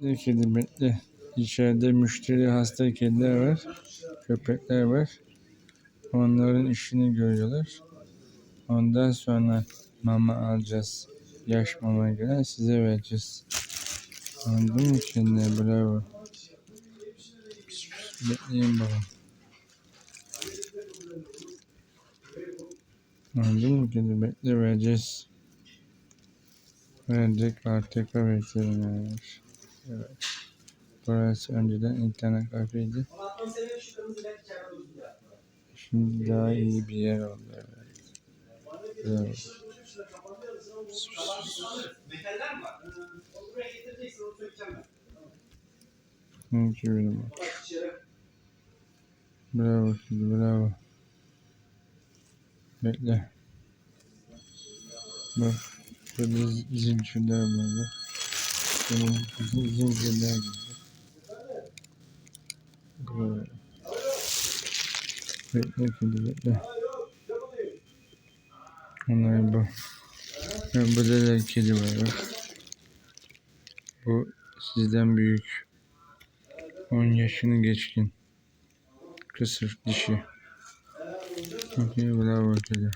Kedi bekle. İçeride müşteri hasta kediler var. Köpekler var. Onların işini görüyorlar. Ondan sonra mama alacağız. Yaş mama gelen size vereceğiz. Anladın mı kendine? Bravo. Bekleyin bakalım. Anladın mı kedi? Bekle vereceğiz. Verdik artık bekliyorlar. Burası önceden internet kafeydi. Şimdi daha iyi bir yer oldu. Evet. Bravo. Metaller mi var? Onu buraya getireceksin onu sökeceğim ben. Thank you very much. Bak. Bravo kedi bravo. Bekle. Bak. Şurada zincirler var. Bizim zincirler gibi. Bravo. Bekle kedi bekle. Onlar bu. Ha, burada da kedi var. Bu sizden büyük. 10 yaşını geçkin. Kısır dişi. Okey bravo kedi.